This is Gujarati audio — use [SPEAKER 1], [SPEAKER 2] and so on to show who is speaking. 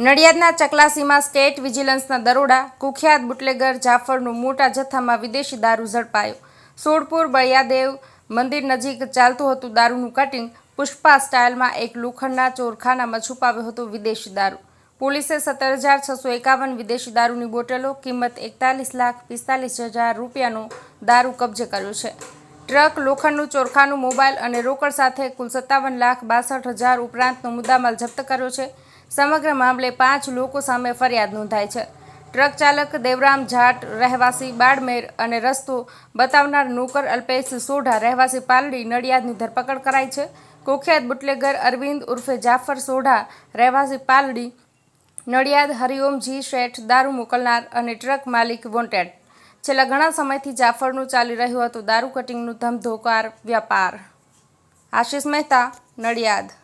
[SPEAKER 1] નડિયાદના ચકલાસીમાં સ્ટેટ વિજિલન્સના દરોડા, કુખ્યાત બુટલેગર જાફરનું મોટા જથ્થામાં વિદેશી દારૂ ઝડપાયો. સોડપુર બળિયાદેવ મંદિર નજીક ચાલતું હતું દારૂનું કટિંગ. પુષ્પા સ્ટાઇલમાં એક લોખંડના ચોરખાનામાં છુપાવ્યો હતો વિદેશી દારૂ. પોલીસે સત્તર હજાર છસો એકાવન વિદેશી દારૂની બોટલો, કિંમત એકતાલીસ લાખ પિસ્તાલીસ હજાર રૂપિયાનો દારૂ કબજે કર્યો છે. ટ્રક, લોખંડનું ચોરખાનું મોબાઈલ અને રોકડ સાથે કુલ સત્તાવન લાખ બાસઠ હજાર ઉપરાંતનો મુદ્દામાલ જપ્ત કર્યો છે. સમગ્ર મામલે પાંચ લોકો સામે ફરિયાદ નોંધાઈ છે. ટ્રક ચાલક દેવરામ જાટ, રહેવાસી બાડમેર અને રસ્તો બતાવનાર નોકર અલ્પેશ સોઢા રહેવાસી પાલડી નડિયાદની ધરપકડ કરાઈ છે. કુખ્યાત બુટલેગર અરવિંદ ઉર્ફે જાફર સોઢા, રહેવાસી પાલડી, નડિયાદ હરિઓમજી શેઠ, દારૂ મોકલનાર અને ટ્રક માલિક વોન્ટેડ. છેલ્લા ઘણા સમયથી જાફરનું ચાલી રહ્યું હતું. દારૂ કટિંગનું ધમધોકાર, વ્યાપાર. આશિષ મહેતા, નડિયાદ.